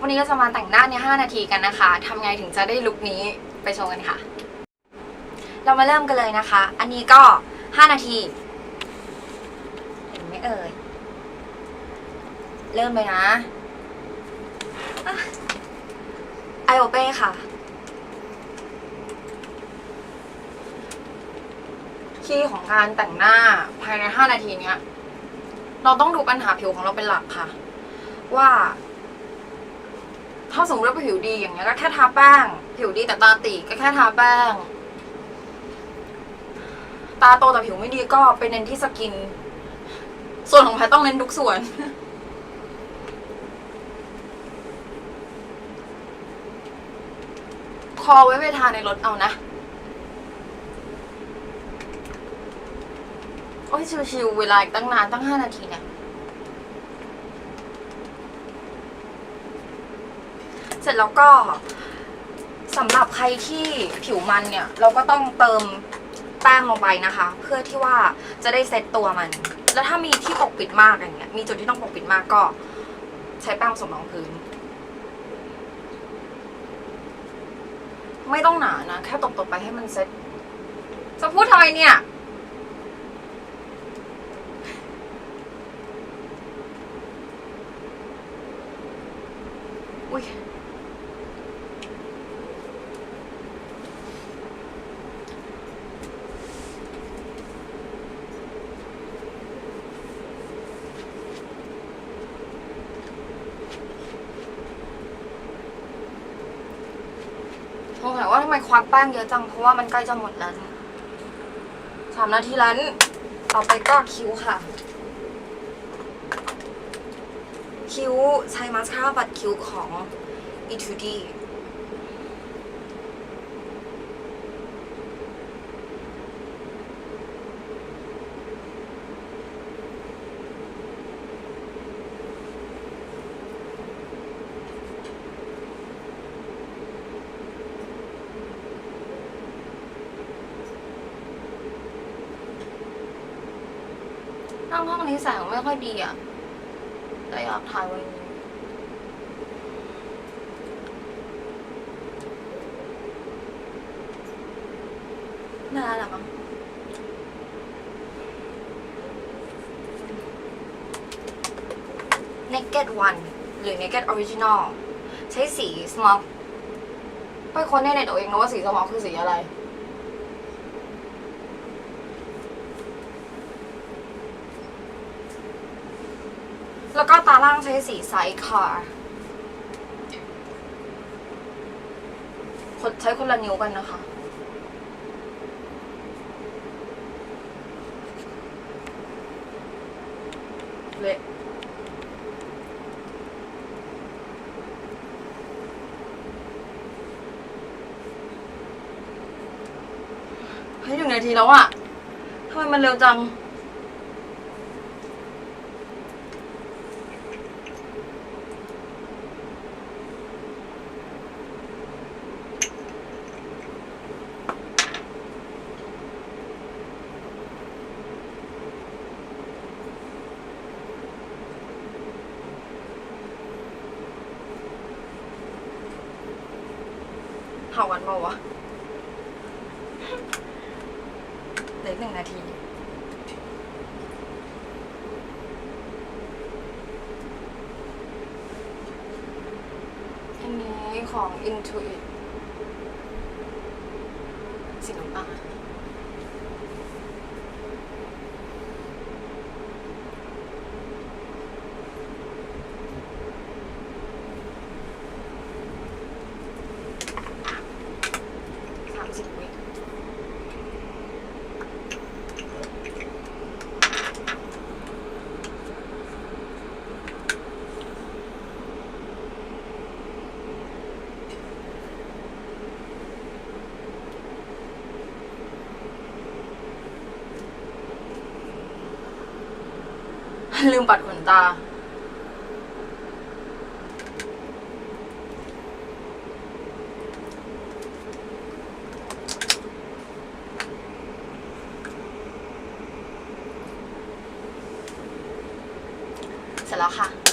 วันนี้เราจะมาแต่งหน้าใน 5 นาทีกันนะคะทำไงถึงจะได้ลุคนี้ไปชมกันค่ะ เรามาเริ่มกันเลยนะคะ อันนี้ก็ 5 นาที เห็นไหมเอ่ย เริ่มเลยนะไอโอเป้ค่ะ คีย์ของการแต่งหน้าภายใน 5 นาทีเนี้ย เราต้องดูปัญหาผิวของเราเป็นหลักค่ะ ว่า ถ้าสมมติว่าผิวดีอย่างเงี้ยก็แค่ทาแป้ง ผิวดีแต่ตาตีก็แค่ทาแป้ง ตาโตแต่ผิวไม่ดีก็ไปเน้นที่สกิน ส่วนของแพทต้องเน้นทุกส่วนคอไว้ไปทาในรถเอานะโอ้ยชิวๆเวลาอีกตั้งนานตั้งห้านาทีเนี่ย เสร็จแล้วก็สำหรับใครที่ผิวมันเนี่ย เราก็ต้องเติมแป้งลงไปนะคะ เพื่อที่ว่าจะได้เซตตัวมัน แล้วถ้ามีที่ปกปิดมากอย่างเงี้ยมีจุดที่ต้องปกปิดมากก็ ใช้แป้งผสมรองพื้น ไม่ต้องหนานะ แค่ตบๆไปให้มันเซตจะพูดทำไมเนี่ยอุ้ย สงสัยว่า ทำไมควักแป้งเยอะจัง เพราะว่ามันใกล้จะหมดแล้วสามนาทีแล้วต่อไปก็คิ้วค่ะ คิ้วใช้มาสคาร่าปัดคิ้วของ e 2 d นั่งห้องนี้แสงไม่ค่อยดีอะ แต่อยากถ่ายวันนี้น่ารักมั้ง Naked One หรือ Naked Original ใช้สี Smoke ไปค้นในเน็ตเอาเองนะว่าสี Smoke คือสีอะไร แล้วก็ตาล่างใช้สีไซส์คาร์ใช้คนละนิ้วกันนะคะ เละเฮ้ยหนึ่งนาทีแล้วอะทำไมมันเร็วจัง เห่าวันเปล่าวะเหลืออกหนึ่งนาที อันนี้ของ Intuit สีน้ำตาลสามสิบวิ ลืมปัดขนตา เสร็จแล้วค่ะ